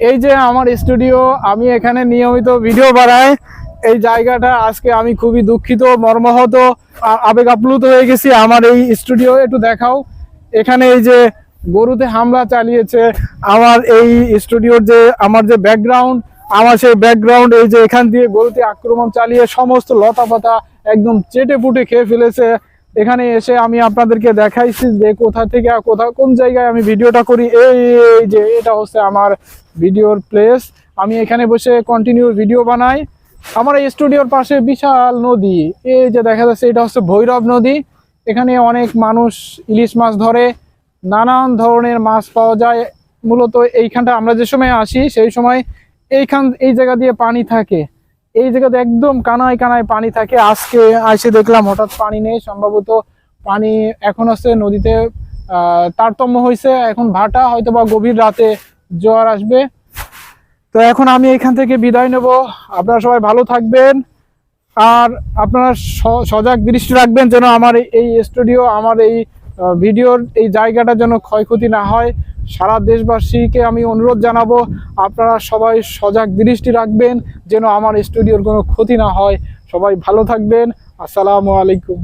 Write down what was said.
এই যে আমার স্টুডিও আমি এখানে নিয়মিত ভিডিও বানাই। এই জায়গাটা আজকে আমি খুবই দুঃখিত, মর্মাহত আবেগ আপ্লুত হয়ে গেছি। আমার এই স্টুডিও একটু দেখাও। এখানে এই যে গরুতে হামলা চালিয়েছে, আমার এই স্টুডিওর যে, আমার যে ব্যাকগ্রাউন্ড আমার সেই ব্যাকগ্রাউন্ড এই যে এখান দিয়ে গরুতে আক্রমণ চালিয়ে সমস্ত লতা পাতা একদম চেটে পুটে খেয়ে ফেলেছে। এখানে এসে আমি আপনাদেরকে দেখাইছি যে কোথা থেকে কোথা কোন জায়গায় আমি ভিডিওটা করি। এই এই যে, এটা হচ্ছে আমার ভিডিওর প্লেস আমি এখানে বসে কন্টিনিউ ভিডিও বানাই। আমার এই স্টুডিওর পাশে বিশাল নদী। এই যে দেখা যাচ্ছে, এটা হচ্ছে ভৈরব নদী। এখানে অনেক মানুষ ইলিশ মাছ ধরে। নানান ধরনের মাছ পাওয়া যায়। মূলত এইখানটা আমরা যে সময় আসি, সেই সময় এইখান এই জায়গা দিয়ে পানি থাকে। এই জায়গাতে একদম কানায় কানায় পানি থাকে। আজকে এসে দেখলাম হঠাৎ পানি নেই, সম্ভবত পানি এখন হচ্ছে নদীতে তারতম্য হয়েছে। এখন ভাটা হয়তো বা গভীর রাতে জোয়ার আসবে। তো এখন আমি এখান থেকে বিদায় নেব। আপনারা সবাই ভালো থাকবেন। আর আপনারা সজাগ দৃষ্টি রাখবেন যেন আমার এই- স্টুডিও, আমার এই ভিডিওর এই জায়গাটা যেন ক্ষয়ক্ষতি না হয়, সারা দেশবাসীকে আমি অনুরোধ জানাব, আপনারা সবাই সজাগ দৃষ্টি রাখবেন, যেন আমার স্টুডিওর কোনো ক্ষতি না হয়। সবাই ভালো থাকবেন। আসসালামু আলাইকুম।